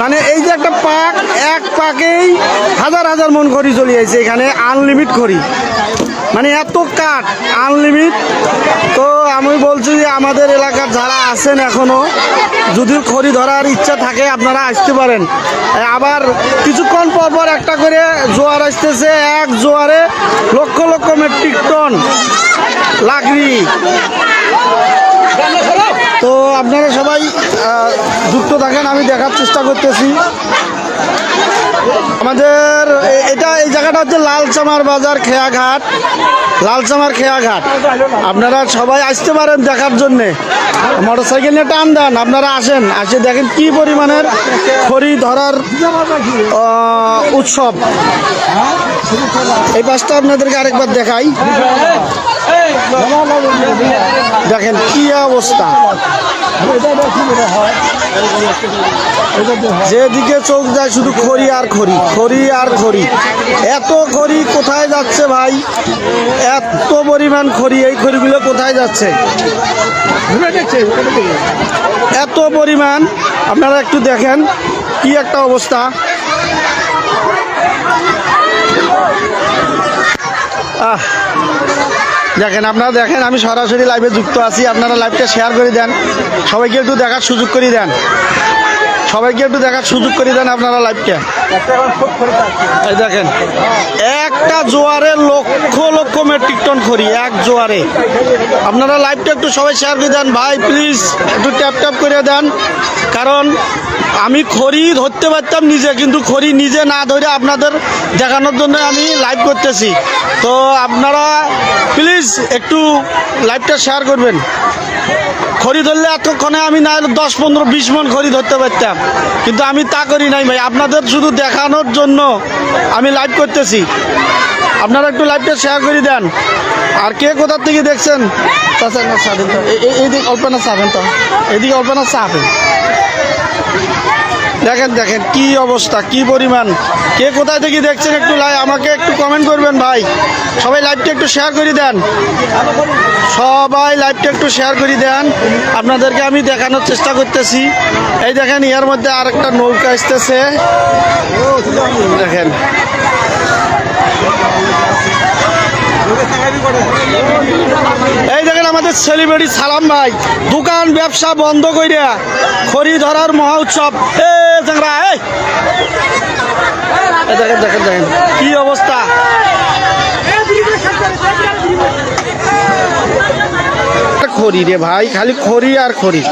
মানে এই যে একটা পাক, এক পাকেই হাজার হাজার মন খড়ি চলে যাচ্ছে এখানে আনলিমিট খড়ি মানে এত কাঠ আনলিমিট তো আমি বলছি যে আমাদের এলাকার যারা আছেন এখনও, যদি খড়ি ধরার ইচ্ছা থাকে, আপনারা আসতে পারেন। আবার কিছুক্ষণ পর পর একটা করে জোয়ার আসতেছে, এক জোয়ারে লক্ষ লক্ষ মেট্রিক টন লাকড়ি আপনারা সবাই যুক্ত থাকেন, আমি দেখার চেষ্টা করতেছি। আমাদের এটা এই জায়গাটা হচ্ছে লালচামার বাজার খেয়াঘাট। লালচামার খেয়াঘাট। আপনারা সবাই আসতে পারেন দেখার জন্যে। মোটর সাইকেল নিয়ে টান দেন, আপনারা আসেন। আসে দেখেন কি পরিমাণের খড়ি ধরার উৎসব। এই পাশটা আপনাদেরকে আরেকবার দেখাই। দেখেন কি অবস্থা। যেদিকে চোখ যায় শুধু খড়ি আর খড়ি খড়ি আর খড়ি। এত খড়ি কোথায় যাচ্ছে ভাই? এত পরিমাণ খড়ি, এই খড়িগুলো কোথায় যাচ্ছে? এত পরিমাণ, আপনারা একটু দেখেন কি একটা অবস্থা। দেখেন, আপনারা দেখেন, আমি সরাসরি লাইভে যুক্ত আছি। আপনারা লাইভটা শেয়ার করে দেন। সবাইকে একটু দেখার সুযোগ করে দেন। সবাইকে একটু দেখার সুযোগ করে দেন আপনারা লাইভটা এই দেখেন, একটা জোয়ারে লক্ষ লক্ষ মেট্রিক টন খড়ি, এক জোয়ারে। আপনারা লাইভটা একটু সবাই শেয়ার করে দেন। ভাই প্লিজ একটু ট্যাপ ট্যাপ করে দেন। কারণ, আমি খড়ি ধরতে পারতাম নিজে, কিন্তু খড়ি নিজে না ধরে আপনাদের দেখানোর জন্য আমি লাইভ করতেছি। তো আপনারা প্লিজ একটু লাইভটা শেয়ার করবেন। খড়ি ধরলে এতক্ষণে আমি না হলে দশ, পনেরো, বিশ মন খড়ি ধরতে পারতাম। কিন্তু আমি তা করি নাই ভাই। আপনাদের শুধু দেখানোর জন্য আমি লাইভ করতেছি। আপনারা একটু লাইভটা শেয়ার করে দেন। আর কে কোথার থেকে দেখছেন? চাচা, না চাবেন তো। এই- এই- এইদিকে অল্প না চাবেন তো। এদিকে অল্প না চাবেন দেখেন দেখেন, কি অবস্থা, কি পরিমাণ? কে কোথায় থেকে দেখছেন একটু লাই আমাকে একটু কমেন্ট করবেন ভাই। সবাই লাইভটা একটু শেয়ার করে দেন। সবাই লাইভটা একটু শেয়ার করে দেন। আপনাদেরকে আমি দেখানোর চেষ্টা করতেছি। এই দেখেন, ইয়ার মধ্যে আর একটা নৌকা আসতেছে। দেখেন। এই দেখেন, আমাদের সেলিব্রিটি সালাম ভাই। দোকান, ব্যবসা বন্ধ কইরা খড়ি ধরার মহা উৎসব। চ্যাংরা দেখেন দেখেন কি অবস্থা? খড়ি রে ভাই খালি খড়ি আর খড়ি।